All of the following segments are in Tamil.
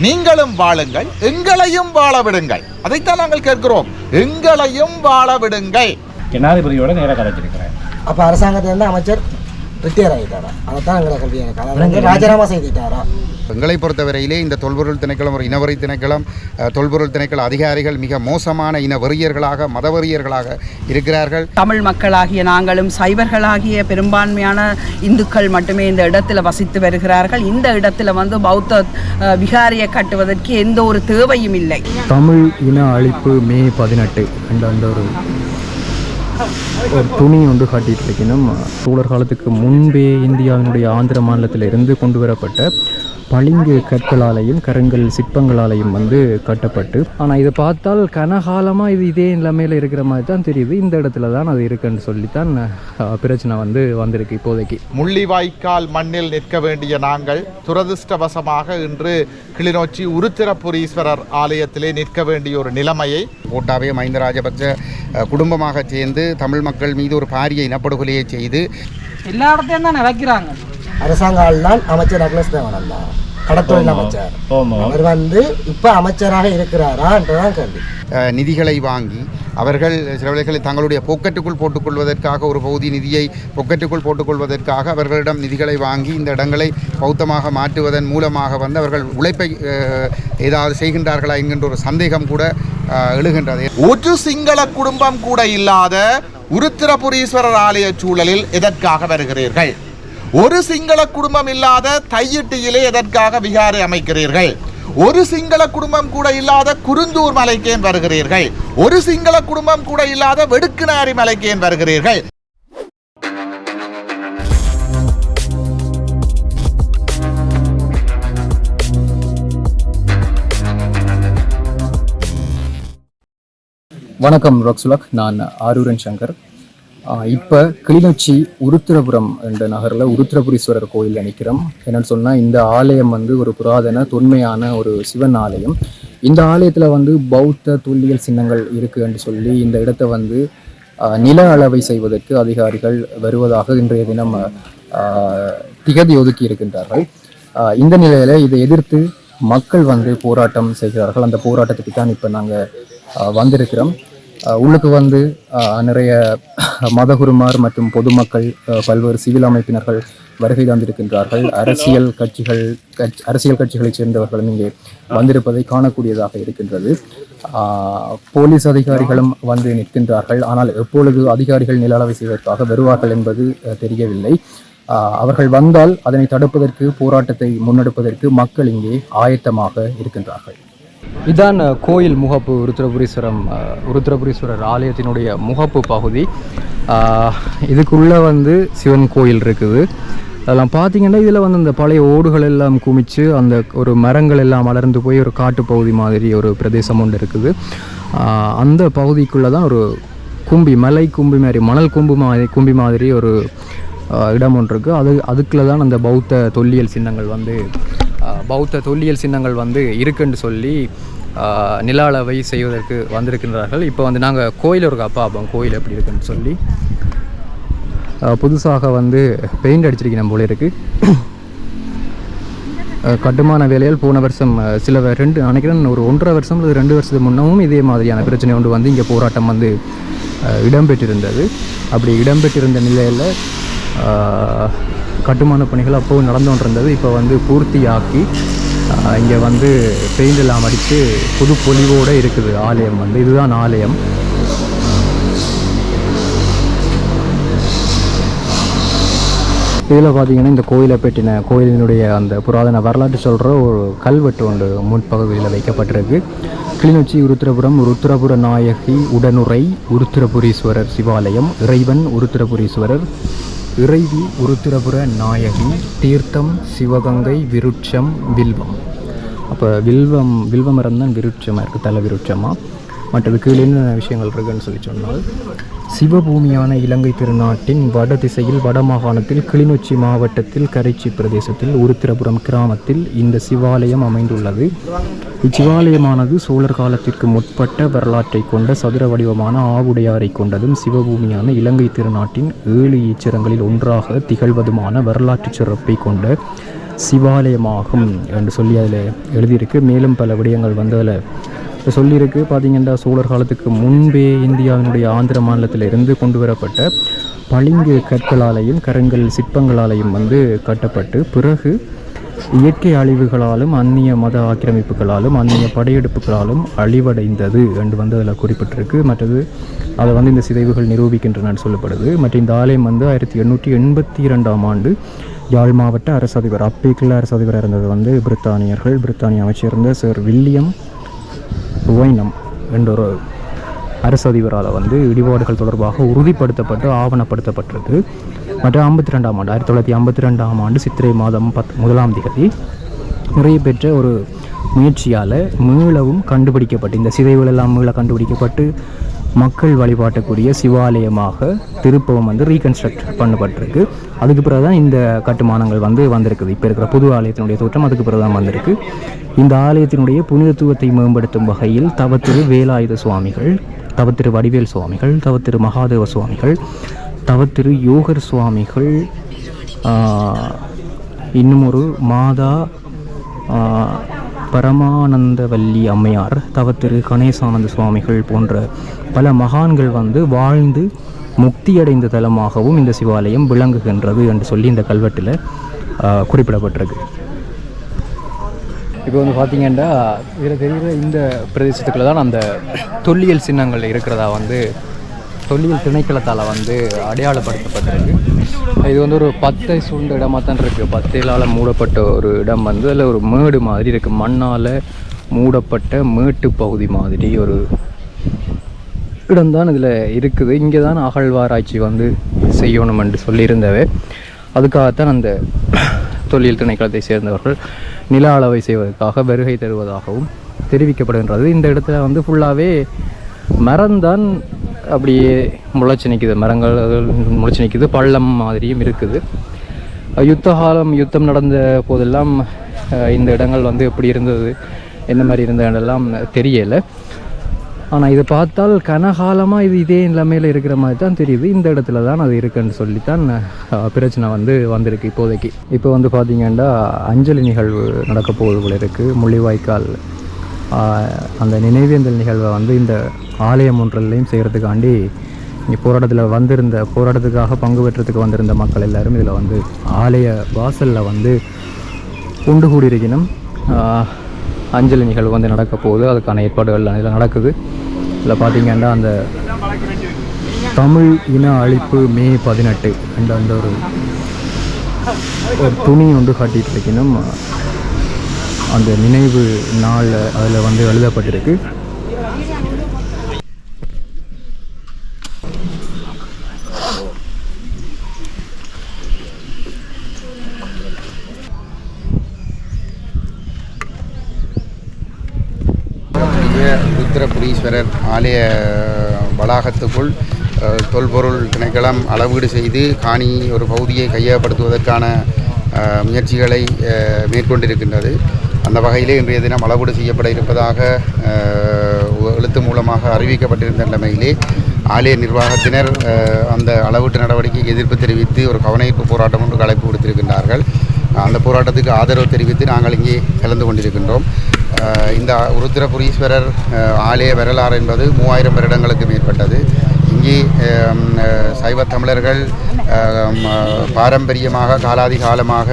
நீங்களும் வாழுங்கள் எங்களையும் வாழ விடுங்கள் அதைத்தான் நாங்கள் கேட்கிறோம். எங்களையும் வாழ விடுங்கள் ஜனாதிபதியோட நேராக கதைச்சிருக்கிறேன் அப்போ அரசாங்கத்திலேருந்து அமைச்சர் ரிட்டையர் ஆகிட்டாரா அதைத்தான் எங்களை கல்வி ராஜினாமா செய்துட்டாரா? எங்களை பொறுத்தவரையிலே இந்த தொல்பொருள் திணைக்களம் ஒரு இனவரி திணைக்களம். தொல்பொருள் திணைக்கள அதிகாரிகள் மிக மோசமான இன வெறியர்களாக மதவெறியர்களாக இருக்கிறார்கள். தமிழ் மக்களாகிய நாங்களும் சைவர்களாகிய பெரும்பான்மையான இந்துக்கள் மட்டுமே இந்த இடத்துல வசித்து வருகிறார்கள். இந்த இடத்துல வந்து பௌத்த விகாரியை கட்டுவதற்கு எந்த ஒரு தேவையும் இல்லை. தமிழ் இன அழிப்பு மே பதினெட்டு என்ற அந்த ஒரு துணி ஒன்று காட்டிட்டு இருக்கணும் சோழர் காலத்துக்கு முன்பே இந்தியாவினுடைய ஆந்திர மாநிலத்தில் இருந்து கொண்டு வரப்பட்ட பளிங்கு கற்களாலையும் கருங்கல் சிற்பங்களாலையும் வந்து கட்டப்பட்டு ஆனால் இதை பார்த்தால் கனகாலமாக இது இதே நிலைமையில் இருக்கிற மாதிரி தான் தெரியுது. இந்த இடத்துல தான் அது இருக்குன்னு சொல்லித்தான் பிரச்சனை வந்து வந்திருக்கு இப்போதைக்கு. முள்ளிவாய்க்கால் மண்ணில் நிற்க வேண்டிய நாங்கள் துரதிர்ஷ்டவசமாக இன்று கிளிநொச்சி உருத்திரபுரீஸ்வரர் ஆலயத்திலே நிற்க வேண்டிய ஒரு நிலைமையை கோட்டாபய மஹிந்த ராஜபக்ச குடும்பமாக சேர்ந்து தமிழ் மக்கள் மீது ஒரு பாரிய இனப்படுகொலையை செய்து எல்லா இடத்தையும் தான் நினைக்கிறாங்க அரசாங்க ஆள்தான் அமைச்சர் அக்னஸ் தேவன் தான் கடத்தொழில் அமைச்சர். அவர் வந்து இப்போ அமைச்சராக இருக்கிறாரான்றதான் கேள்வி. அஹ், நிதிகளை வாங்கி அவர்கள் சில வேளைகளில் தங்களுடைய பொக்கெட்டுக்குள் போட்டுக்கொள்வதற்காக ஒரு பகுதி நிதியை பொக்கெட்டுக்குள் போட்டுக்கொள்வதற்காக அவர்களிடம் நிதிகளை வாங்கி இந்த இடங்களை பௌத்தமாக மாற்றுவதன் மூலமாக வந்து அவர்கள் உழைப்பை ஏதாவது செய்கின்றார்களா என்கின்ற ஒரு சந்தேகம் கூட எழுகின்றது. ஒரு சிங்கள குடும்பம் கூட இல்லாத உருத்திரபுரீஸ்வரர் ஆலய சூழலில் எதற்காக வருகிறீர்கள்? ஒரு சிங்கள குடும்பம் இல்லாத தையிட்டியிலே எதற்காக விகாரை அமைக்கிறீர்கள்? ஒரு சிங்கள குடும்பம் கூட இல்லாத குருந்தூர் மலைக்கேன் வருகிறீர்கள்? ஒரு சிங்கள குடும்பம் கூட இல்லாத வெடுக்குநாரி மலைக்கேன் வருகிறீர்கள்? வணக்கம் ரோக்ஸுலக் நான் ஆரூரன் சங்கர். இப்போ கிளிநொச்சி உருத்திரபுரம் என்ற நகரில் உருத்திரபுரீஸ்வரர் கோயிலில் நிற்கிறோம் என்னன்னு சொன்னால் இந்த ஆலயம் வந்து ஒரு புராதன தொன்மையான ஒரு சிவன் ஆலயம். இந்த ஆலயத்தில் வந்து பௌத்த துல்லியல் சின்னங்கள் இருக்குது என்று சொல்லி இந்த இடத்தை வந்து நில அளவை செய்வதற்கு அதிகாரிகள் வருவதாக இன்றைய தினம் திகதி ஒதுக்கி இருக்கின்றார்கள். இந்த நிலையில் இதை எதிர்த்து மக்கள் வந்து போராட்டம் செய்கிறார்கள். அந்த போராட்டத்துக்கு தான் இப்போ நாங்கள் வந்திருக்கிறோம். உள்ளுக்கு வந்து நிறைய மதகுருமார் மற்றும் பொதுமக்கள் பல்வேறு சிவில் அமைப்பினர்கள் வருகை தந்திருக்கின்றார்கள். அரசியல் கட்சிகள் கட்சி அரசியல் கட்சிகளைச் சேர்ந்தவர்களும் இங்கே வந்திருப்பதை காணக்கூடியதாக இருக்கின்றது. போலீஸ் அதிகாரிகளும் வந்து நிற்கின்றார்கள். ஆனால் எப்பொழுது அதிகாரிகள் நில அளவை செய்வதற்காக வருவார்கள் என்பது தெரியவில்லை. அவர்கள் வந்தால் அதனை தடுப்பதற்கு போராட்டத்தை முன்னெடுப்பதற்கு மக்கள் இங்கே ஆயத்தமாக இருக்கின்றார்கள். இதான் கோயில் முகப்பு ருத்ரபுரீஸ்வரம் ருத்ரபுரீஸ்வரர் ஆலயத்தினுடைய முகப்பு பகுதி. இதுக்குள்ளே வந்து சிவன் கோயில் இருக்குது. அதெல்லாம் பார்த்தீங்கன்னா இதில் வந்து அந்த பழைய ஓடுகள் எல்லாம் குமிச்சு அந்த ஒரு மரங்கள் எல்லாம் வளர்ந்து போய் ஒரு காட்டுப்பகுதி மாதிரி ஒரு பிரதேசம் ஒன்று இருக்குது. அந்த பகுதிக்குள்ளே தான் ஒரு கும்பி மலை கும்பி மாதிரி மணல் கும்பு மாதிரி கும்பி மாதிரி ஒரு இடம் ஒன்று இருக்குது அது அதுக்குள்ளே தான் அந்த பௌத்த தொல்லியல் சின்னங்கள் வந்து பௌத்த தொல்லியல் சின்னங்கள் வந்து இருக்குன்னு சொல்லி நில அளவை செய்வதற்கு வந்திருக்கின்றார்கள். இப்போ வந்து நாங்கள் கோயில் ஒரு பார்ப்போம் கோயில் எப்படி இருக்குன்னு சொல்லி புதுசாக வந்து பெயிண்ட் அடிச்சிருக்கணும் போல இருக்குது கட்டுமான வேலையால் போன வருஷம் சில ரெண்டு நினைக்கிறேன் ஒரு ஒன்றரை வருஷம் அல்லது ரெண்டு வருஷத்துக்கு முன்னமும் இதே மாதிரியான பிரச்சனை ஒன்று வந்து இங்கே போராட்டம் வந்து இடம்பெற்றிருந்தது. அப்படி இடம்பெற்றிருந்த நிலையில் கட்டுமான பணிகள் அப்போது நடந்து கொண்டிருந்தது. இப்போ வந்து பூர்த்தியாக்கி இங்கே வந்து பெயிண்ட் எல்லாம் அடித்து புது பொலிவோடு இருக்குது ஆலயம் வந்து. இதுதான் ஆலயம். இதில் பார்த்தீங்கன்னா இந்த கோயிலை பற்றின கோயிலினுடைய அந்த புராதன வரலாற்று சொல்கிற ஒரு கல்வெட்டு ஒன்று முன்பகுதியில் வைக்கப்பட்டிருக்கு. கிளிநொச்சி உருத்திரபுரம் உருத்திரபுர நாயகி உடனுரை உருத்திரபுரீஸ்வரர் சிவாலயம் இறைவன் உருத்திரபுரீஸ்வரர் இறைவி உருத்திரபுர நாயகி தீர்த்தம் சிவகங்கை விருட்சம் வில்வம். அப்போ வில்வம் வில்வமரம் தான் விருட்சமாக இருக்குது தலை விருட்சமாக மற்றது கீழே என்ன விஷயங்கள் இருக்குன்னு சொல்லி சொன்னால் சிவபூமியான இலங்கை திருநாட்டின் வட திசையில் வடமாகாணத்தில் கிளிநொச்சி மாவட்டத்தில் கரைச்சி பிரதேசத்தில் உருத்திரபுரம் கிராமத்தில் இந்த சிவாலயம் அமைந்துள்ளது. இச்சிவாலயமானது சோழர் காலத்திற்கு முற்பட்ட வரலாற்றை கொண்ட சதுர வடிவமான ஆவுடையாரை கொண்டதும் சிவபூமியான இலங்கை திருநாட்டின் ஏழு ஈச்சரங்களில் ஒன்றாக திகழ்வதுமான வரலாற்று சிறப்பை கொண்ட சிவாலயமாகும் என்று சொல்லி அதில் எழுதியிருக்கு. மேலும் பல விடயங்கள் வந்து அதில் சொல்லியிருக்கு பார்த்தீங்கன்னா சோழர் காலத்துக்கு முன்பே இந்தியாவினுடைய ஆந்திர மாநிலத்திலிருந்து கொண்டு வரப்பட்ட பளிங்கு கற்களாலையும் கரங்கள் சிற்பங்களாலையும் வந்து கட்டப்பட்டு பிறகு இயற்கை அழிவுகளாலும் அந்நிய மத ஆக்கிரமிப்புகளாலும் அந்நிய படையெடுப்புகளாலும் அழிவடைந்தது என்று வந்து அதில் குறிப்பிட்டிருக்கு. மற்றது அதை வந்து இந்த சிதைவுகள் நிரூபிக்கின்றன சொல்லப்படுது. மற்றும் இந்த ஆலயம் வந்து ஆயிரத்தி எண்ணூற்றி எண்பத்தி இரண்டாம் ஆண்டு யாழ் மாவட்ட அரசு அதிபர் அப்பேக்கில் அரசு அதிபராக இருந்தது வந்து பிரித்தானியர்கள். பிரித்தானிய இருந்த சர் வில்லியம் ருவைனம் என்றொரு அரசு அதிபரால் வந்து இடிபாடுகள் தொடர்பாக உறுதிப்படுத்தப்பட்டு ஆவணப்படுத்தப்பட்டிருக்கு மற்றும் ஐம்பத்தி ரெண்டாம் ஆண்டு ஆயிரத்தி தொள்ளாயிரத்தி ஐம்பத்தி ரெண்டாம் ஆண்டு சித்திரை மாதம் பத் முதலாம் திகதி நிறைய பெற்ற ஒரு முயற்சியால் மீளவும் கண்டுபிடிக்கப்பட்டு இந்த சிதைவுகள் எல்லாம் மீள கண்டுபிடிக்கப்பட்டு மக்கள் வழிபாட்டக்கூடிய சிவாலயமாக திருப்பவும் வந்து ரீகன்ஸ்ட்ரக்ட் பண்ணப்பட்டிருக்கு. அதுக்கு பிறகு தான் இந்த கட்டுமானங்கள் வந்து வந்திருக்குது. இப்போ இருக்கிற புது ஆலயத்தினுடைய தோற்றம் அதுக்கு பிறகு தான் வந்திருக்கு. இந்த ஆலயத்தினுடைய புனிதத்துவத்தை மேம்படுத்தும் வகையில் தவத்திரு வேலாயுத சுவாமிகள் தவத்திரு வடிவேல் சுவாமிகள் தவத்திரு மகாதேவ சுவாமிகள் தவத்திரு யோகர் சுவாமிகள் இன்னும் ஒரு மாதா பரமானந்தவல்லி அம்மையார் தவத்திரு கணேசானந்த சுவாமிகள் போன்ற பல மகான்கள் வந்து வாழ்ந்து முக்தியடைந்த தலமாகவும் இந்த சிவாலயம் விளங்குகின்றது என்று சொல்லி இந்த கல்வெட்டில் குறிப்பிடப்பட்டிருக்கு. இப்போ வந்து பார்த்தீங்கன்னா இதில் தெரிகிற இந்த பிரதேசத்துக்குள்ள தான் அந்த தொல்லியல் சின்னங்கள் இருக்கிறதா வந்து தொல்லியல் திணைக்களத்தால் வந்து அடையாளப்படுத்தப்பட்டிருக்கு. இது வந்து ஒரு பத்தை சூழ்ந்த இடமாக தான் இருக்குது பத்தையிலால் மூடப்பட்ட ஒரு இடம் வந்து அதில் ஒரு மேடு மாதிரி இருக்குது மண்ணால் மூடப்பட்ட மேட்டு பகுதி மாதிரி ஒரு இடம்தான் இதில் இருக்குது. இங்கே தான் அகழ்வாராய்ச்சி வந்து செய்யணும் என்று சொல்லியிருந்தவே அதுக்காகத்தான் அந்த தொழில் திணைக்களத்தை சேர்ந்தவர்கள் நில அளவை செய்வதற்காக வருகை தருவதாகவும் தெரிவிக்கப்படுகின்றது. இந்த இடத்துல வந்து ஃபுல்லாகவே மரம்தான் அப்படியே முளைச்சி நிற்குது மரங்கள் அது முளைச்சி நிற்குது பள்ளம் மாதிரியும் இருக்குது. யுத்த காலம் யுத்தம் நடந்த போதெல்லாம் இந்த இடங்கள் வந்து எப்படி இருந்தது? என்ன மாதிரி இருந்ததெல்லாம் தெரியலை. ஆனால் இதை பார்த்தால் கனகாலமாக இது இதே நிலைமையில் இருக்கிற மாதிரி தான் தெரியுது. இந்த இடத்துல தான் அது இருக்குன்னு சொல்லித்தான் பிரச்சனை வந்து வந்திருக்கு இப்போதைக்கு. இப்போ வந்து பார்த்தீங்கன்னா அஞ்சலி நிகழ்வு நடக்க போகுது போல இருக்குது முள்ளிவாய்க்கால் அந்த நினைவேந்தல் நிகழ்வை வந்து இந்த ஆலயம் ஒன்றிலையும் செய்கிறதுக்காண்டி இங்கே போராட்டத்தில் வந்திருந்த போராட்டத்துக்காக பங்கு பெற்றதுக்கு வந்திருந்த மக்கள் எல்லாரும் இதில் வந்து ஆலய வாசலில் வந்து உண்டு கூடியிருக்கணும். அஞ்சலி நிகழ்வு வந்து நடக்க போகுது. அதுக்கான ஏற்பாடுகள் இதில் நடக்குது. இதில் பார்த்தீங்கன்னா அந்த தமிழ் இன அழிப்பு மே பதினெட்டு என்ற அந்த ஒரு ஒரு துணி வந்து காட்டிட்டு இருக்கணும். அந்த நினைவு நாள் அதில் வந்து எழுதப்பட்டிருக்கு. ருத்ரபுரீஸ்வரர் ஆலய வளாகத்துக்குள் தொல்பொருள் திணைக்களம் அளவீடு செய்து காணி ஒரு பகுதியை கையகப்படுத்துவதற்கான முயற்சிகளை மேற்கொண்டிருக்கின்றது. அந்த வகையிலே இன்றைய தினம் அளவீடு செய்யப்பட இருப்பதாக எழுத்து மூலமாக அறிவிக்கப்பட்டிருந்த நிலைமையிலே ஆலய நிர்வாகத்தினர் அந்த அளவீட்டு நடவடிக்கைக்கு எதிர்ப்பு தெரிவித்து ஒரு கவனஈர்ப்பு போராட்டம் ஒன்று அழைப்பு கொடுத்திருக்கின்றார்கள். அந்த போராட்டத்துக்கு ஆதரவு தெரிவித்து நாங்கள் இங்கே கலந்து கொண்டிருக்கின்றோம். இந்த உருத்திரபுரீஸ்வரர் ஆலய வரலாறு என்பது மூவாயிரம் வருடங்களுக்கு மேற்பட்டது. இங்கே சைவ தமிழர்கள் பாரம்பரியமாக காலாதி காலமாக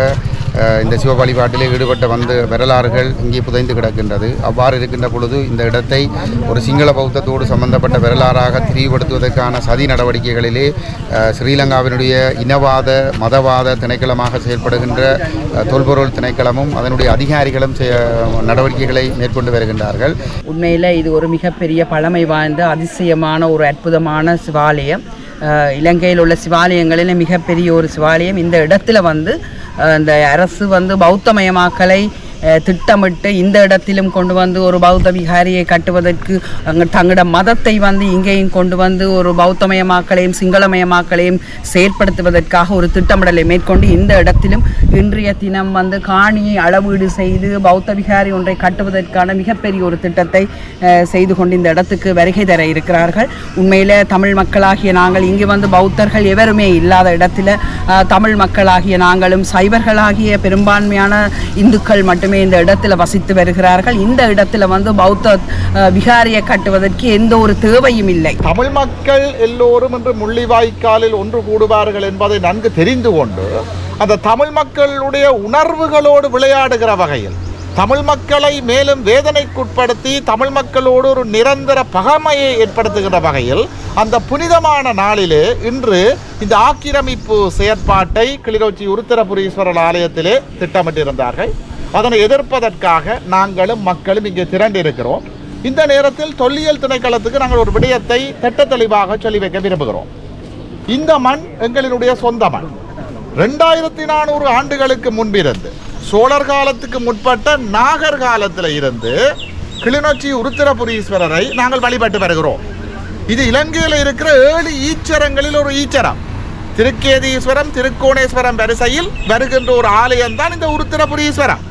இந்த சிவ வழிபாட்டிலே ஈடுபட்ட வந்த வரலாறுகள் இங்கே புதைந்து கிடக்கின்றது. அவ்வாறு இருக்கின்ற பொழுது இந்த இடத்தை ஒரு சிங்கள பௌத்தத்தோடு சம்பந்தப்பட்ட வரலாறாக திரிவுபடுத்துவதற்கான சதி நடவடிக்கைகளிலே ஸ்ரீலங்காவினுடைய இனவாத மதவாத திணைக்களமாக செயல்படுகின்ற தொல்பொருள் திணைக்களமும் அதனுடைய அதிகாரிகளும் நடவடிக்கைகளை மேற்கொண்டு வருகின்றார்கள். உண்மையில் இது ஒரு மிகப்பெரிய பழமை வாய்ந்த அதிசயமான ஒரு அற்புதமான சிவாலயம். இலங்கையில் உள்ள சிவாலயங்களில் மிகப்பெரிய ஒரு சிவாலயம் இந்த இடத்துல வந்து இந்த அரசு வந்து பௌத்தமயமாக்கலை திட்டமிட்டு இந்த இடத்திலும் கொண்டு வந்து ஒரு பௌத்த விகாரியை கட்டுவதற்கு அங்க தங்களோட மதத்தை வந்து இங்கேயும் கொண்டு வந்து ஒரு பௌத்தமயமாக்களையும் சிங்களமயமாக்களையும் செயற்படுத்துவதற்காக ஒரு திட்டமிடலை மேற்கொண்டு இந்த இடத்திலும் இன்றைய தினம் வந்து காணியை அளவீடு செய்து பௌத்த விகாரி ஒன்றை கட்டுவதற்கான மிகப்பெரிய ஒரு திட்டத்தை செய்து கொண்டு இந்த இடத்துக்கு வருகை தர இருக்கிறார்கள் உண்மையில் தமிழ் மக்களாகிய நாங்கள் இங்கு வந்து பௌத்தர்கள் எவருமே இல்லாத இடத்துல தமிழ் மக்களாகிய நாங்களும் சைவர்களாகிய பெரும்பான்மையான இந்துக்கள் மட்டுமே இந்த இடத்துல வசித்து வருகிறார்கள். இந்த இடத்துல வந்து பௌத்த அஹ், விகாரியை கட்டுவதற்கு எந்த ஒரு தேவையும் இல்லை. தமிழ் மக்கள் எல்லோரும் இன்று முள்ளிவாய்க்காலில் ஒன்று கூடுவார்கள் என்பதை நன்கு தெரிந்து கொண்டு அந்த தமிழ் மக்களுடைய உணர்வுகளோடு விளையாடுகிற வகையில் தமிழ் மக்களை மேலும் வேதனைக்குட்படுத்தி தமிழ் மக்களோடு ஒரு நிரந்தர பகைமையை ஏற்படுத்துகிற வகையில் அந்த புனிதமான நாளிலே இன்று இந்த ஆக்கிரமிப்பு செயற்பாட்டை கிளிநொச்சி உருத்திரபுரீஸ்வரர் ஆலயத்திலே திட்டமிட்டிருந்தார்கள். அதனை எதிர்ப்பதற்காக நாங்களும் மக்களும் இங்கே திரண்டிருக்கிறோம். இந்த நேரத்தில் தொல்லியல் திணைக்களத்துக்கு நாங்கள் ஒரு விடயத்தை திட்ட தெளிவாக சொல்லி வைக்க விரும்புகிறோம். இந்த மண் எங்களினுடைய சொந்த மண். ரெண்டாயிரத்தி நானூறு ஆண்டுகளுக்கு முன்பிருந்து சோழர் காலத்துக்கு முற்பட்ட நாகர் காலத்தில் இருந்து கிளிநொச்சி உருத்திரபுரீஸ்வரரை நாங்கள் வழிபட்டு வருகிறோம். இது இலங்கையில் இருக்கிற ஏழு ஈச்சரங்களில் ஒரு ஈச்சரம். திருக்கேதீஸ்வரம் திருக்கோணேஸ்வரம் வரிசையில் வருகின்ற ஒரு ஆலயம் தான் இந்த உருத்திரபுரீஸ்வரம்.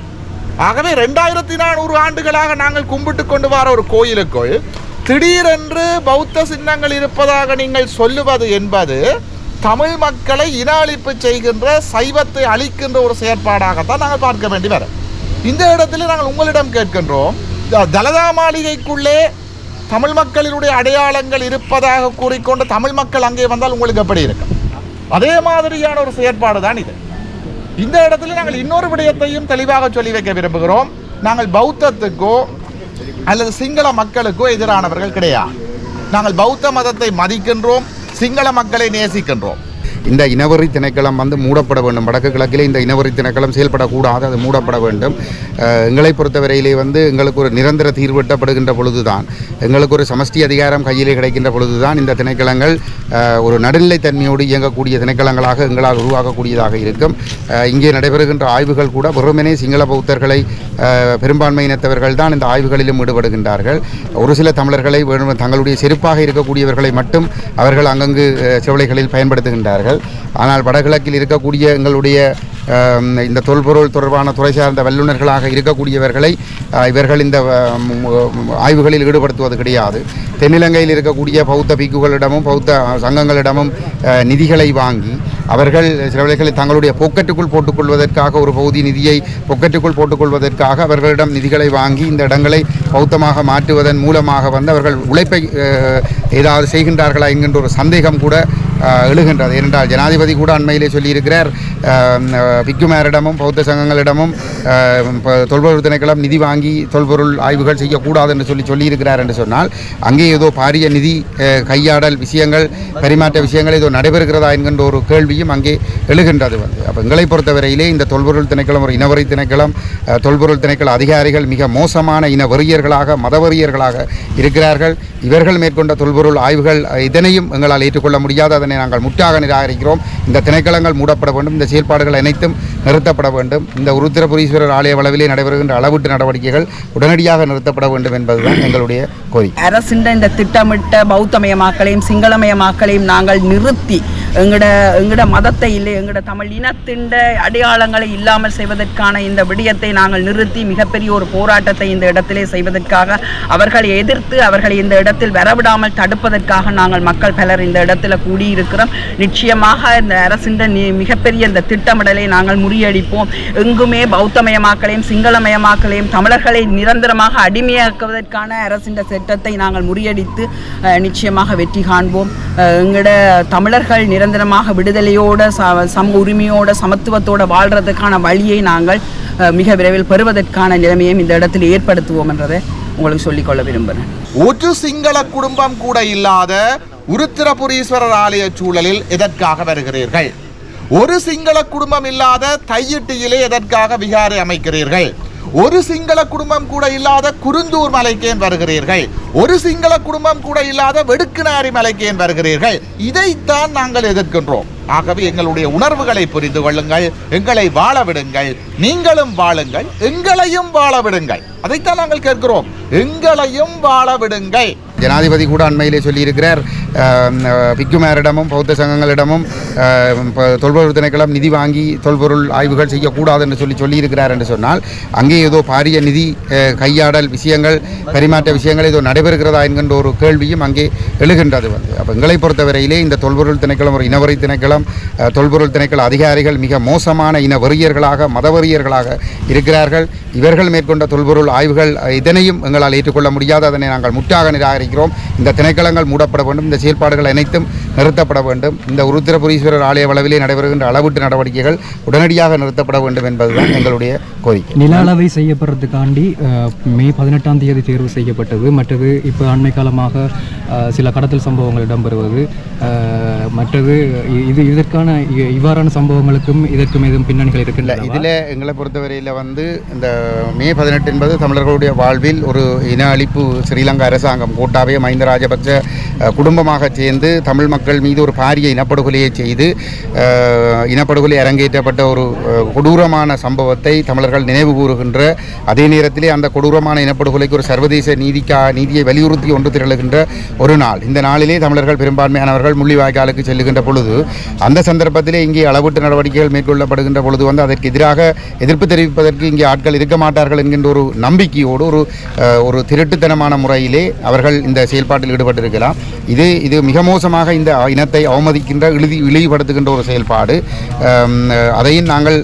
ஆகவே ரெண்டாயிரத்தி நானூறு ஆண்டுகளாக நாங்கள் கும்பிட்டு கொண்டு வர ஒரு கோயிலுக்குள் திடீரென்று பௌத்த சின்னங்கள் இருப்பதாக நீங்கள் சொல்லுவது என்பது தமிழ் மக்களை இன அழிப்பு செய்கின்ற சைவத்தை அழிக்கின்ற ஒரு செயற்பாடாகத்தான் நாங்கள் பார்க்க வேண்டி வரோம் இந்த இடத்துல நாங்கள் உங்களிடம் கேட்கின்றோம் தலதா மாளிகைக்குள்ளே தமிழ் மக்களினுடைய அடையாளங்கள் இருப்பதாக கூறிக்கொண்டு தமிழ் மக்கள் அங்கே வந்தால் உங்களுக்கு எப்படி இருக்கும்? அதே மாதிரியான ஒரு செயற்பாடு தான் இது. இந்த இடத்துல நாங்கள் இன்னொரு விடயத்தையும் தெளிவாக சொல்லி வைக்க விரும்புகிறோம். நாங்கள் பௌத்தத்துக்கோ அல்லது சிங்கள மக்களுக்கோ எதிரானவர்கள் கிடையாது. நாங்கள் பௌத்த மதத்தை மதிக்கின்றோம் சிங்கள மக்களை நேசிக்கின்றோம். இந்த இனவரி திணைக்களம் வந்து மூடப்பட வேண்டும். வடக்கு கிழக்கிலே இந்த இனவரி திணைக்களம் செயல்படக்கூடாது அது மூடப்பட வேண்டும். எங்களை பொறுத்தவரையிலே வந்து எங்களுக்கு ஒரு நிரந்தர தீர்வு எட்டப்படுகின்ற பொழுதுதான். எங்களுக்கு ஒரு சமஷ்டி அதிகாரம் கையிலே கிடைக்கின்ற பொழுதுதான் இந்த திணைக்களங்கள் ஒரு நடுநிலைத்தன்மையோடு இயங்கக்கூடிய திணைக்களங்களாக எங்களால் உருவாக்கக்கூடியதாக இருக்கும். இங்கே நடைபெறுகின்ற ஆய்வுகள் கூட வெறுமனே சிங்கள பௌத்தர்களை அஹ், பெரும்பான்மையினத்தவர்கள் தான் இந்த ஆய்வுகளிலும் ஈடுபடுகின்றார்கள். ஒரு சில தமிழர்களை தங்களுடைய செருப்பாக இருக்கக்கூடியவர்களை மட்டும் அவர்கள் அங்கங்கு அஹ், செவலைகளில் பயன்படுத்துகின்றார்கள். ஆனால் வடகிழக்கில் இருக்கக்கூடிய எங்களுடைய இந்த தொல்பொருள் தொடர்பான துறை சார்ந்த வல்லுநர்களாக இருக்கக்கூடியவர்களை இவர்கள் இந்த ஆய்வுகளில் ஈடுபடுத்துவது கிடையாது. தென்னிலங்கையில் இருக்கக்கூடிய பௌத்த பிக்குகளிடமும் பௌத்த சங்கங்களிடமும் நிதிகளை வாங்கி அவர்கள் சில வேளைகளில் தங்களுடைய பொக்கெட்டுக்குள் போட்டுக்கொள்வதற்காக ஒரு பகுதி நிதியை பொக்கெட்டுக்குள் போட்டுக்கொள்வதற்காக அவர்களிடம் நிதிகளை வாங்கி இந்த இடங்களை பௌத்தமாக மாற்றுவதன் மூலமாக வந்து அவர்கள் உழைப்பை ஏதாவது செய்கின்றார்களா என்கின்ற ஒரு சந்தேகம் கூட எழுகின்றது. ஏனென்றால் ஜனாதிபதி கூட அண்மையிலே சொல்லியிருக்கிறார் பிக்குமாரிடமும் பௌத்த சங்கங்களிடமும் தொல்பொருள் திணைக்களம் நிதி வாங்கி தொல்பொருள் ஆய்வுகள் செய்யக்கூடாது என்று சொல்லி சொல்லியிருக்கிறார் என்று சொன்னால் அங்கே ஏதோ பாரிய நிதி கையாடல் விஷயங்கள் பரிமாற்ற விஷயங்கள் ஏதோ நடைபெறுகிறதா என்கின்ற ஒரு கேள்வியும் அங்கே எழுகின்றது வந்து. அப்போ எங்களை பொறுத்தவரையிலே இந்த தொல்பொருள் திணைக்களம் ஒரு இனவரி திணைக்களம். தொல்பொருள் திணைக்கள அதிகாரிகள் மிக மோசமான இன வெறியர்களாக மதவெறியர்களாக இருக்கிறார்கள். இவர்கள் மேற்கொண்ட தொல்பொருள் ஆய்வுகள் இதனையும் எங்களால் ஏற்றுக்கொள்ள முடியாத. அதனை நாங்கள் முற்றாக நிராகரிக்கிறோம். இந்த திணைக்களங்கள் மூடப்பட வேண்டும். இந்த செயல்பாடுகள் அனைத்தும் நிறுத்தப்பட வேண்டும். இந்த உருத்திரபுரீஸ்வரர் ஆலய அளவிலே நடைபெறுகின்ற அளவீட்டு நடவடிக்கைகள் உடனடியாக நிறுத்தப்பட வேண்டும் என்பதுதான் எங்களுடைய கோரிக்கை. அரசின் இந்த திட்டமிட்ட பௌத்தமயமாக்களையும் சிங்களமயமாக்களையும் நாங்கள் நிறுத்தி எங்கட எங்கட மதத்தை இல்லை எங்கட தமிழ் இனத்தின் அடையாளங்களை இல்லாமல் செய்வதற்கான இந்த விடயத்தை நாங்கள் நிறுத்தி மிகப்பெரிய ஒரு போராட்டத்தை இந்த இடத்திலே செய்வதற்காக அவர்களை எதிர்த்து அவர்களை இந்த இடத்தில் வரவிடாமல் தடுப்பதற்காக நாங்கள் மக்கள் பலர் இந்த இடத்துல கூடியிருக்கிறோம். நிச்சயமாக இந்த அரசின் நி- மிகப்பெரிய இந்த திட்டமிடலை நாங்கள் முறியடிப்போம். எங்குமே பௌத்தமயமாக்கலையும் சிங்களமயமாக்கலையும் தமிழர்களை நிரந்தரமாக அடிமையாக்குவதற்கான அரசின் திட்டத்தை நாங்கள் முறியடித்து நிச்சயமாக வெற்றி காண்போம். அஹ், எங்களோட தமிழர்கள் நிரந்தரமாக விடுதலையோட ச சம உரிமையோட சமத்துவத்தோட வாழ்றதுக்கான வழியை நாங்கள் மிக விரைவில் பெறுவதற்கான நிலைமையும் இந்த இடத்தில் ஏற்படுத்துவோம் என்றதை உங்களுக்கு சொல்லிக்கொள்ள விரும்புகிறேன். ஒரு சிங்கள குடும்பம் கூட இல்லாத உருத்திரபுரீஸ்வரர் ஆலய சூழலில் எதற்காக வருகிறீர்கள்? ஒரு சிங்கள குடும்பம் இல்லாத தையிட்டியிலே எதற்காக விகாரை அமைக்கிறீர்கள்? ஒரு சிங்கள குடும்பம் கூட இல்லாத குருந்தூர் மலைக்கேன் வருகிறீர்கள். ஒரு சிங்கள குடும்பம் கூட இல்லாத வெடுக்குநாரி மலைக்கேன் வருகிறீர்கள். இதைத்தான் நாங்கள் எதிர்க்கின்றோம். ஆகவே எங்களுடைய உணர்வுகளை புரிந்து கொள்ளுங்கள். எங்களை வாழ விடுங்கள். நீங்களும் வாழுங்கள். எங்களையும் வாழ விடுங்கள். அதைத்தான் நாங்கள் கேட்கிறோம். எங்களையும் வாழ விடுங்கள். ஜனாதிபதி கூட அண்மையிலே சொல்லியிருக்கிறார் பிக்குமேரிடமும் பிக்குமாரிடமும் பௌத்த சங்கங்களிடமும் தொல்பொருள் திணைக்களம் நிதி வாங்கி தொல்பொருள் ஆய்வுகள் செய்யக்கூடாது என்று சொல்லி சொல்லியிருக்கிறார் என்று சொன்னால் அங்கே ஏதோ பாரிய நிதி கையாடல் விஷயங்கள் பரிமாற்ற விஷயங்கள் ஏதோ நடைபெறுகிறதா என்கின்ற ஒரு கேள்வியும் அங்கே எழுகின்றது வந்து. அப்போ எங்களை பொறுத்தவரையிலே இந்த தொல்பொருள் திணைக்களம் ஒரு இனவரி திணைக்களம். தொல்பொருள் திணைக்கள அதிகாரிகள் மிக மோசமான இன வெறியர்களாக மதவெறியர்களாக இருக்கிறார்கள். இவர்கள் மேற்கொண்ட தொல்பொருள் ஆய்வுகள் இதனையும் எங்களால் ஏற்றுக்கொள்ள முடியாது. அதனை நாங்கள் முற்றாக நிராகரிக்கிறோம் இந்த திணைக்களங்கள் மூடப்பட வேண்டும். இந்த செயல்பாடுகள் அனைத்தும் நிறுத்தப்பட வேண்டும். இந்த உருத்திரபுரீஸ்வரர் ஆலய அளவிலே நடைபெறுகின்ற அளவீட்டு நடவடிக்கைகள் உடனடியாக நிறுத்தப்பட வேண்டும் என்பதுதான் எங்களுடைய கோரிக்கை. நில அளவை செய்யப்படுறதுக்காண்டி மே பதினெட்டாம் தேதி தேர்வு செய்யப்பட்டது. மற்றது இப்போ அண்மை காலமாக சில கடத்தல் சம்பவங்கள் இடம்பெறுவது. மற்றது இது இதற்கான இவ்வாறான சம்பவங்களுக்கும் இதற்கும் எதுவும் பின்னணிகள் இருக்கின்றன இதில் எங்களை பொறுத்தவரையில் வந்து இந்த மே பதினெட்டு என்பது தமிழர்களுடைய வாழ்வில் ஒரு இன அழிப்பு ஸ்ரீலங்கா அரசாங்கம் கோட்டாபய மஹிந்த ராஜபக்ச குடும்பமாக சேர்ந்து தமிழ் மக்கள் மீது ஒரு பாரிய இனப்படுகொலையை செய்து இனப்படுகொலை அரங்கேற்றப்பட்ட ஒரு கொடூரமான சம்பவத்தை தமிழர்கள் நினைவு கூறுகின்ற அதே நேரத்திலே அந்த கொடூரமான இனப்படுகொலைக்கு ஒரு சர்வதேச நீதிக்கா நீதியை வலியுறுத்தி ஒன்று திரளுகின்ற ஒரு நாள். இந்த நாளிலே தமிழர்கள் பெரும்பான்மையானவர்கள் முள்ளிவாய்க்காலுக்கு செல்லுகின்ற பொழுது அந்த சந்தர்ப்பத்திலே இங்கே அளவீட்டு நடவடிக்கைகள் மேற்கொள்ளப்படுகின்ற பொழுது வந்து அதற்கு எதிராக எதிர்ப்பு தெரிவிப்பதற்கு இங்கே ஆட்கள் இருக்க மாட்டார்கள் என்கின்ற ஒரு நம்பிக்கையோடு ஒரு ஒரு திருட்டுத்தனமான முறையிலே அவர்கள் இந்த செயல்பாட்டில் ஈடுபட்டிருக்கலாம். இது இது மிக மோசமாக இந்த இனத்தை அவமதிக்கின்ற இழிவு இழிவுபடுத்துகின்ற ஒரு செயல்பாடு அதையும் நாங்கள்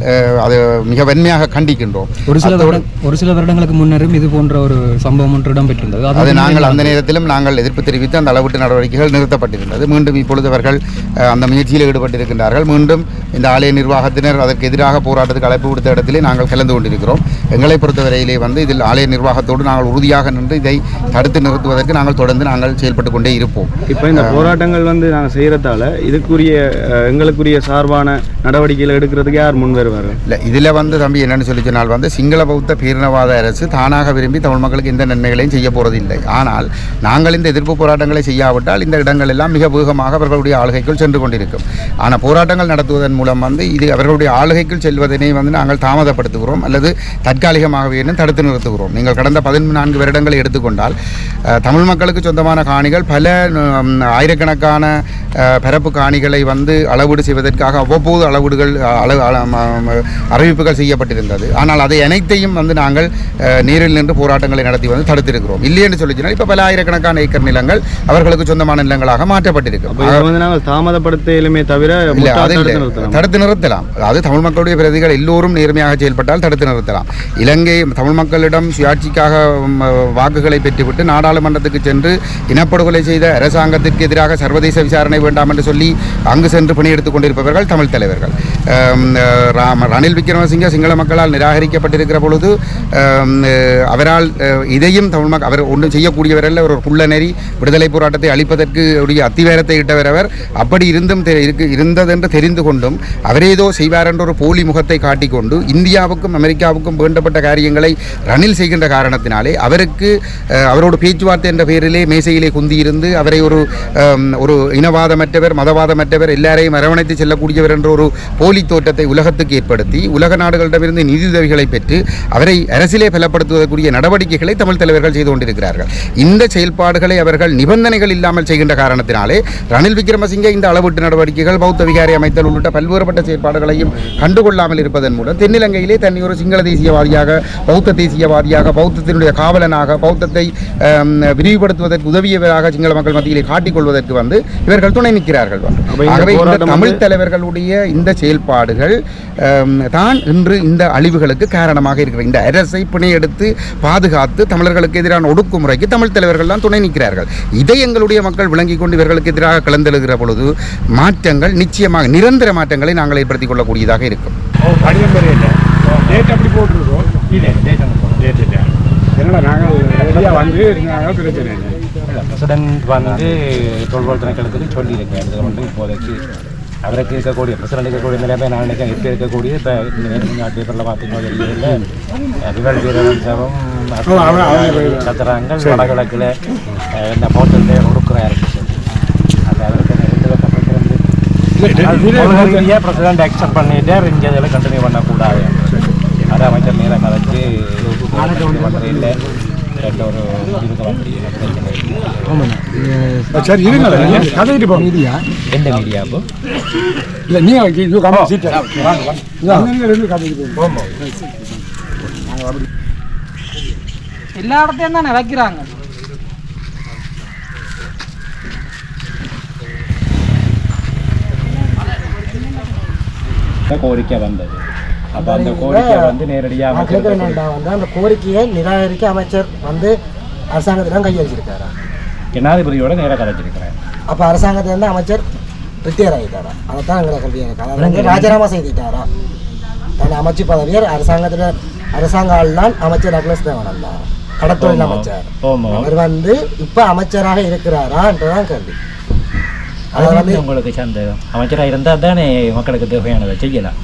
அது மிக வன்மையாக கண்டிக்கின்றோம். ஒரு சில ஒரு சில வருடங்களுக்கு முன்னரும் இது போன்ற ஒரு சம்பவம் ஒன்று இடம்பெற்றிருந்தது. அது நாங்கள் அந்த நேரத்திலும் நாங்கள் எதிர்ப்பு தெரிவித்து அந்த அளவீட்டு நடவடிக்கைகள் நிறுத்தப்பட்டிருந்தது. மீண்டும் இப்பொழுது அவர்கள் அந்த முயற்சியில் ஈடுபட்டிருக்கின்றார்கள். மீண்டும் இந்த ஆலய நிர்வாகத்தினர் அதற்கு எதிராக போராட்டத்துக்கு அழைப்பு விடுத்த இடத்திலே நாங்கள் கலந்து கொண்டிருக்கிறோம். எங்களை பொறுத்தவரையிலே வந்து இதில் ஆலய நிர்வாகத்தோடு நாங்கள் உறுதியாக நின்று இதை தடுத்து நிறுத்துவதற்கு நாங்கள் தொடர்ந்து நாங்கள் செயல்பட்டு கொண்டே இருப்போம். இப்போ இந்த போராட்டங்கள் வந்து நாங்கள் செய்கிறதால இதுக்குரிய எங்களுக்குரிய சார்பான நடவடிக்கைகள் எடுக்கிறதுக்கு யார் முன் வருவார்கள் இல்லை இதில் வந்து தம்பி என்னென்னு சொல்லி சொன்னால் வந்து சிங்கள பௌத்த பேரினவாத அரசு தானாக விரும்பி தமிழ் மக்களுக்கு எந்த நன்மைகளையும் செய்ய போகிறது இல்லை ஆனால் நாங்கள் இந்த எதிர்ப்பு போராட்டங்களை செய்யாவிட்டால் இந்த இடங்கள் எல்லாம் மிக வேகமாக அவர்களுடைய ஆளுகைக்குள் சென்று கொண்டிருக்கும். ஆனால் போராட்டங்கள் நடத்துவதன் மூலம் வந்து இது அவர்களுடைய ஆளுகைக்குள் செல்வதனை வந்து நாங்கள் தாமதப்படுத்துகிறோம் அல்லது தற்காலிகமாகவே தடுத்து நிறுத்துகிறோம். நீங்கள் கடந்த பதினான்கு வருடங்களை எடுத்துக்கொண்டால் தமிழ் மக்களுக்கு சொந்தமான காணிகள் பல ஆயிரக்கணக்கான பரப்பு காணிகளை வந்து அளவீடு செய்வதற்காக அவ்வப்போது அளவீடுகள் அளவு அறிவிப்புகள் செய்யப்பட்டிருந்தது. ஆனால் அதை அனைத்தையும் வந்து நாங்கள் நேரில் நின்று போராட்டங்களை நடத்தி வந்து தடுத்திருக்கிறோம். இல்லை என்று சொல்லி சொன்னால் இப்போ பல ஆயிரக்கணக்கான ஏக்கர் நிலங்கள் அவர்களுக்கு சொந்தமான நிலங்களாக மாற்றப்பட்டிருக்கும் அப்போ இதை வந்து நாங்கள் தாமதப்படுத்த இயலுமே தவிர தடுத்து. நிறுத்தலாம். அதாவது தமிழ் மக்களுடைய பிரதிகள் எல்லோரும் நேர்மையாக செயல்பட்டால் தடுத்து நிறுத்தலாம். இலங்கை தமிழ் மக்களிடம் சுயாட்சிக்காக வாக்குகளை பெற்றுவிட்டு நாடாளுமன்றத்துக்கு சென்று இனப்படுகொலை செய்த அரசாங்கத்திற்கு எதிராக சர்வதேச விசாரணை வேண்டாம் என்று சொல்லி அங்கு சென்று பணியெடுத்துக் கொண்டிருப்பவர்கள் தமிழ் தலைவர்கள். ரணில் விக்ரமசிங்க சிங்கள மக்களால் நிராகரிக்கப்பட்டிருக்கிற பொழுது அவரால் இதையும் தமிழ் மக்கள் அவர் ஒன்றும் செய்யக்கூடியவரல்ல ஒரு குள்ளநெறி விடுதலை போராட்டத்தை அளிப்பதற்கு உடைய அத்திவேரத்தை இட்டவர் அவர் அப்படி இருந்தும் இருக்கு இருந்ததென்று தெரிந்து கொண்டும் அவரேதோ செய்வார் என்ற ஒரு போலி முகத்தை காட்டிக்கொண்டு இந்தியாவுக்கும் அமெரிக்காவுக்கும் வேண்டப்பட்ட காரியங்களை ரணில் செய்கின்ற காரணத்தினாலே அவருக்கு அவரோட அவரோடு பேச்சுவார்த்தை என்ற பெயரிலே மேசையிலே குந்தியிருந்து அவரை ஒரு ஒரு இனவாதமற்றவர் மதவாதமற்றவர் எல்லாரையும் அரவணைத்து செல்லக்கூடியவர் என்ற ஒரு போலி தோற்றத்தை உலகத்துக்கு ஏற்படுத்தி உலக நாடுகளிடமிருந்து நிதியுதவிகளை பெற்று அவரை அரசியலே பலப்படுத்துவதற்குரிய நடவடிக்கைகளை தமிழ் தலைவர்கள் செய்து கொண்டிருக்கிறார்கள். இந்த செயல்பாடுகளை அவர்கள் நிபந்தனைகள் இல்லாமல் செய்கின்ற காரணத்தினாலே ரணில் விக்ரமசிங்கே இந்த அளவீட்டு நடவடிக்கைகள் பௌத்த விகாரை அமைத்தல் உள்ளிட்ட பல்வேறுபட்ட செயல்பாடுகளையும் கண்டுகொள்ளாமல் இருப்பதன் மூலம் தென்னிலங்கையிலே தன்னை ஒரு சிங்கள தேசியவாதியாக பௌத்த தேசியவாதியாக பௌத்தத்தினுடைய காவலனாக பௌத்தத்தை விரிவுபடுத்துவதற்கு உதவியவராக சிங்கள மக்கள் மத்தியிலே காட்டிக்கொள்வதற்கு வந்து இவர்கள் துணை நிற்கிறார்கள். ஆகவே இந்த தமிழ் தலைவர்களுடைய இந்த செயல்பாடுகள் தான் இன்று இந்த அழிவுகளுக்கு காரணமாக இருக்கிற இந்த அரசை பிணையெடுத்து பாதுகாத்து தமிழர்களுக்கு எதிரான ஒடுக்குமுறைக்கு தமிழ் தலைவர்கள் தான் துணை நிற்கிறார்கள். இதை எங்களுடைய மக்கள் விளங்கிக் கொண்டு இவர்களுக்கு எதிராக கலந்தெழுகிற பொழுது மாற்றங்கள் நிச்சயமாக நிரந்தர மாற்றங்களை நாங்கள் ஏற்படுத்திக் கொள்ளக்கூடியதாக இருக்கும். என்னடா நாங்கள் வந்து நாங்கள் பிரச்சனை இல்லை. பிரசிடென்ட் வந்து தொல்பொருள் திணைக்களத்துக்கு சொல்லியிருக்கேன் வந்து இப்போதைக்கு அவருக்கு இருக்கக்கூடிய பிரசிடண்ட் இருக்கக்கூடிய நிலைமை நான் நினைக்கிறேன் இப்போ இருக்கக்கூடிய இப்போ நாட்டு பேப்பரில் பார்த்தீங்கன்னா தெரியல விமல் வீரவன்சவம் சத்திராங்கள் வடகிழக்கில் அஹ், இந்த ஹோட்டலில் கொடுக்குறாரு அது அவருக்கு ரெண்டு பக்கம் பிரசிடண்ட் அக்செப்ட் பண்ணிட்டு இங்கே இதில் கண்டினியூ பண்ணக்கூடாது அது அமைச்சர் நேராக கதைச்சு இல்லை ரெண்டு ஒரு இதுக்கு வந்து சரி இருங்க. கதைட்டு போங்க. மீதியா எந்த மீடியா அப்போ இல்லை இது கம்மி சீட்டு. எல்லா இடத்தையும் தானே வைக்கிறாங்க கோரிக்கை வந்தது. அப்போ அந்த கோரிக்கை வந்து நேரடியாக அந்த கோரிக்கையை நிராகரிக்க அமைச்சர் வந்து அரசாங்கத்திடம் கையளிச்சிருக்காரா? ஜனாதிபதியோட நேராக கதைச்சிருக்கிறேன் அப்போ அரசாங்கத்திலேருந்து அமைச்சர் ரிட்டையர் ஆகிட்டாரா? அதை தான் எங்களை கல்வி எனக்கு ராஜினாமா செய்துட்டாரா? தன் அமைச்சு பதவியர் அரசாங்கத்தில் அரசாங்க ஆள்தான் அமைச்சர் டக்ளஸ் தேவன் தான். கடத்தொழில் அமைச்சர். ஓமோ அவர் வந்து இப்போ அமைச்சராக இருக்கிறாரான்றதான் கேள்வி. அவர் அது வந்து வந்து உங்களுக்கு சந்தேகம்? அமைச்சராக இருந்தால் தானே மக்களுக்கு தேவையானதை செய்யலாம்.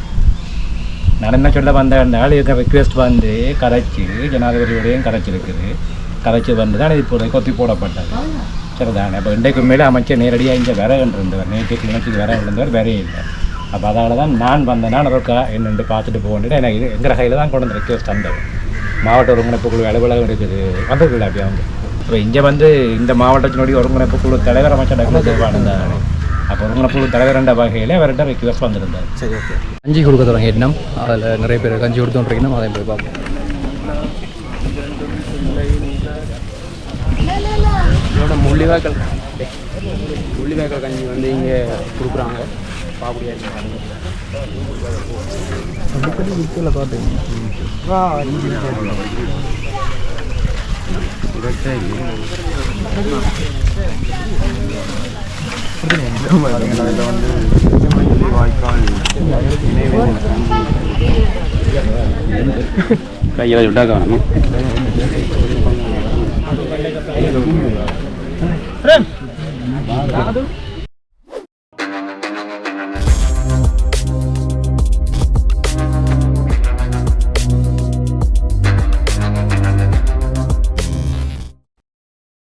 நான் என்ன சொல்ல வந்தேன்னால் இருக்க ரிக்வெஸ்ட் வந்து கதைச்சு ஜனாதிபதியோடையும் கதைச்சிருக்குது கதைச்சு வந்து தான் இப்போ கொத்தி போடப்பட்டது. சரிதானே? அப்போ இன்றைக்கு மேலே அமைச்சர் நேரடியாக இங்கே வர இருந்தவர் நேற்று கிளம்பிக்கு வர இருந்தவர் வரே இல்லை. அப்போ அதனால தான் நான் வந்தேன்னா இருக்கா என்னென்று பார்த்துட்டு போகணுட்டு எனக்கு இது எங்கள் கையில் தான் கொண்டு வந்து ரிக்வெஸ்ட் தந்தது மாவட்ட ஒருங்கிணைப்பு குழு அலுவலகம் இருக்குது. வந்திருக்குல்ல அப்படி அவங்க? இப்போ இங்கே வந்து இந்த மாவட்டத்தினுடைய ஒருங்கிணைப்பு குழு தலைவர் அமைச்சர் டாக்டர் தேவானந்தானே அப்போ ஒருங்கிணைப்பு குழு தலைவர் என்ற வகையில் அவர்கிட்ட ரிக்வெஸ்ட் வந்திருந்தார். சரி ஓகே. கஞ்சி கொடுக்க தொடங்கிட்டோம் அதில் நிறைய பேர் கஞ்சி கொடுத்தோன்றிக்கணும் அதை போய் பார்ப்போம். அதோட முள்ளிவாய்க்கால் முள்ளிவாய்க்கால் கஞ்சி வந்து இங்கே கொடுக்குறாங்க. பாப்படியா அடிக்கடி விற்கல வந்து வாய்க்கால் கையில் விட்டாக்க வேணும் ఫ్రెండ్స్